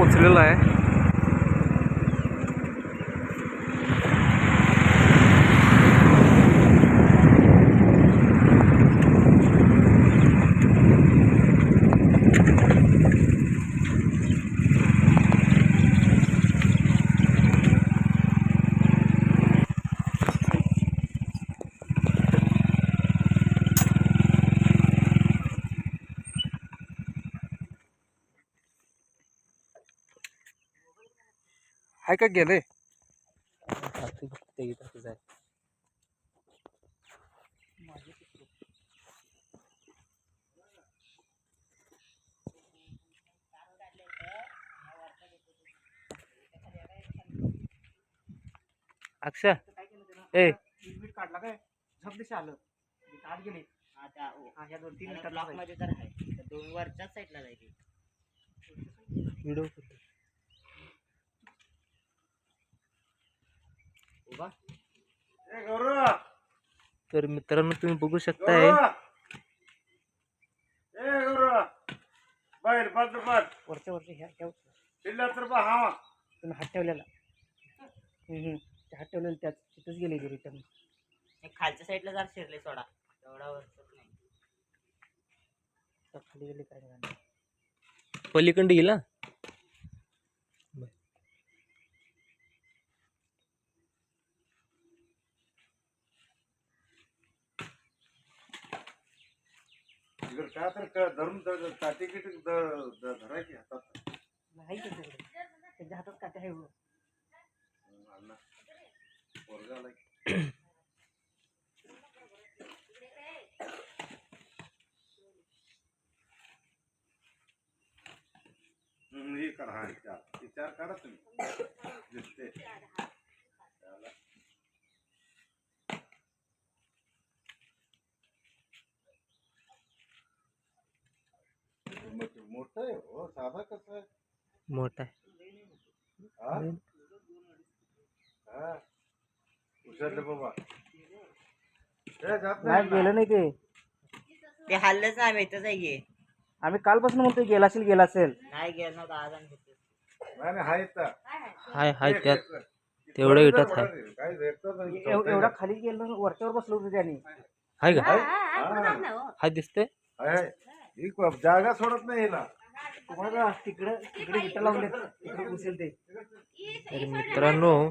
जवळपास पोचलेलो आहे. हाय का गेले अक्षा ए. काढला काय झपदिशी आलं आत गेले आता हा ह्या दोन तीन ब्लॉक मिनिटात मध्ये तर आहे दोन वरच्याच साईडला जायचे व्हिडिओ तर मित्रांनो तुम्ही बघू शकताय. वरच्या वरच्या ह्या तुम्ही हात ठेवलेला. हम्म, हम्म. ते हात ठेवलेला त्यात तिथंच गेले ते रिटर्न खालच्या साईडला जरा शिरले सोडा. एवढा वरच नाही. खाली गेले काय नाही. पलीकडे गेला काय तर धरून काटेकिट धरायची हातात नाही त्यांच्या हातात काटे आहे हो. पोरगा आला की. हे करा हा चार हे चार करा तुम्ही दिसते त्याला. मोठं मोठं आहे हो साधा कसं आहे मोठा आहे हा? हा. उचललं बाबा ए, जात नाही गेलं नाही ते. ते हल्लच नाही माहितच आहे की. आम्ही कालपासून म्हणतोय गेला असेल गेला असेल. नाही गेलं नव्हतं आज. नाही, नाही, हाय. हाय हाय त्यात. तेवढ्या विटात आहे. आहे, एव- एवढा आहे. खाली गेलो वरच्यावर बसलो होतो त्याने. हाय का? हाय? हा. दिसते जागा सोडत नाही हिला. तिकडं तिकडे विटा लावले तिकडे घुसेल ते. तर मित्रांनो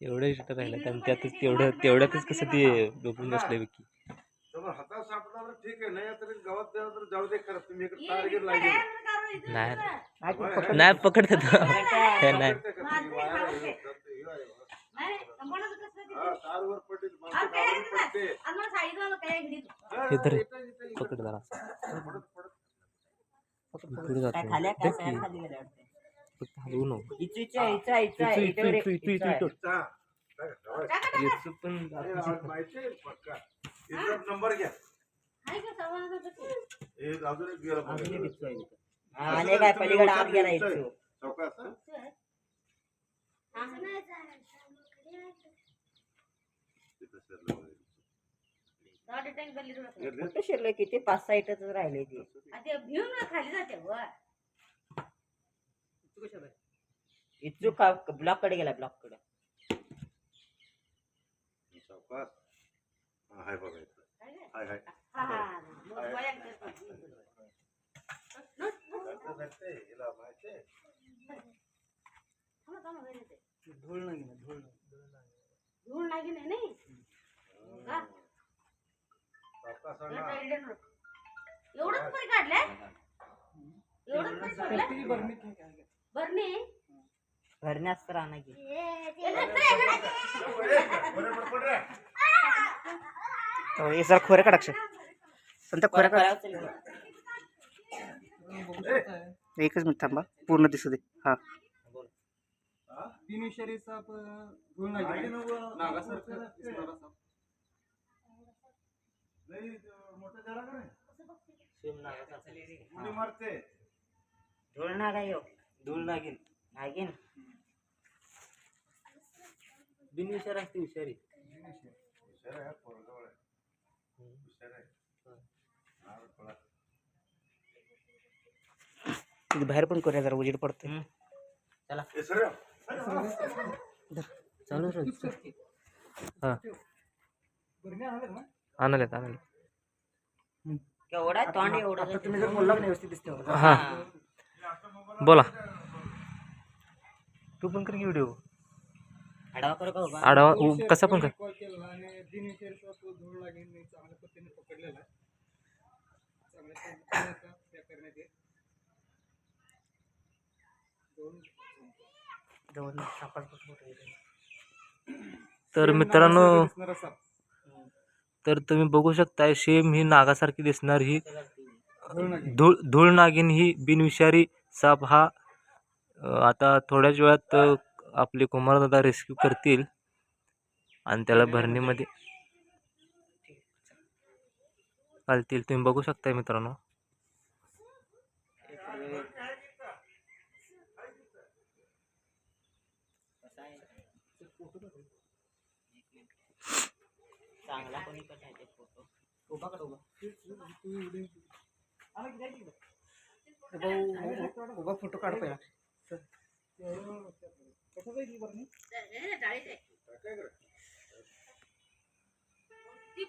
एवढ्या शटर राहिलं तर त्यातच तेवढं तेवढ्यातच कसं ते डोकून बसले की ठीक आहे नाही तर गावात तर जाऊ दे तुम्ही इकडे नाही पकड जरा पण माहिती पक्का. नंबर घ्या. आत गेला इथं किती? पाच सहा राहिले ती. इच्छुक ब्लॉककडे गेला ब्लॉककडे हा, हाय. हाय हाय हा हा. हिला माहिती. धूळ नाही नाही. धूळ का? एवढंच परी काढलंय एवढंच परी सोडलंय किती बरं काय काय काय. बरणी घरने असतं राहणार की ए, धरते, धरते. बरं, खोऱ्या संत खोऱ्या काढ एकच मिनिट थांबा पूर्ण दिसू दे हा बोल. हा? बिनविषारी नागिन धुळ नाही नव्हं. नागासारखं मोठं दिसणारा साप लई, अं, मोठं झाला का नाही शिवनागाचा उडी मारते धुळ नाग आहे ह्यो. धूळ नागिन नागिन बिनविषार असते हुशार आहे पोरगं आहे. हुशार आहे नाव कळा. तिथे बाहेर पण करूया जरा उजेड पडते सर चालू. हां. आणले आणले केवढा तोंड एवढं तुम्ही जर बोलला व्यवस्थित दिसते. हां. बोला. तू पण कर व्हिडिओ का उभा आडवा उ- कसा पण कर. तर मित्रांनो तर तुम्ही बघू शकताय शेम ही नागासारखी दिसणार ही धुळ. धूळ नागिन ही बिनविषारी साप हा आता थोड्याच वेळात आपले कुमारदादा रेस्क्यू करतील आणि त्याला भरणीमध्ये घालतील. तुम्ही बघू शकताय मित्रांनो. चांगला फोटो फोटो काढ पहिला. कसं जाईल बरं ती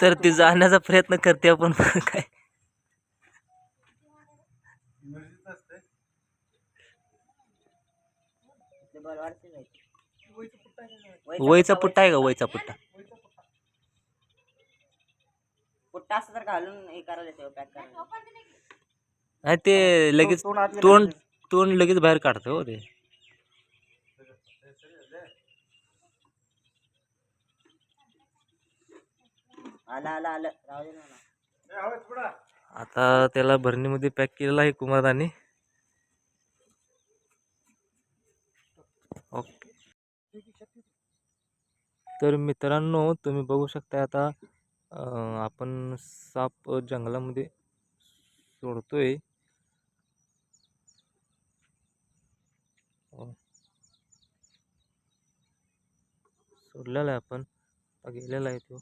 तर ती जाण्याचा प्रयत्न करते आपण. काय इमर्जन्सी असते बलवाडचे जायचे वयचा पुट्टा आहे का वयचा पुट्टा? पुट्टा असं तर घालून हे करायला येते पॅक करायला. नाही ते लगेच तोंड तोंड लगेच बाहेर काढतं हो ते. आलं आलं राहू दे ना. आता त्याला भरणीमध्ये पॅक केलेलं आहे कुमारदानी. तर मित्रांनो तुम्ही बघू शकता आता आपण साप जंगलामध्ये सोडतोय. आहे सोडलेला आहे आपण. गेलेला आहे तो.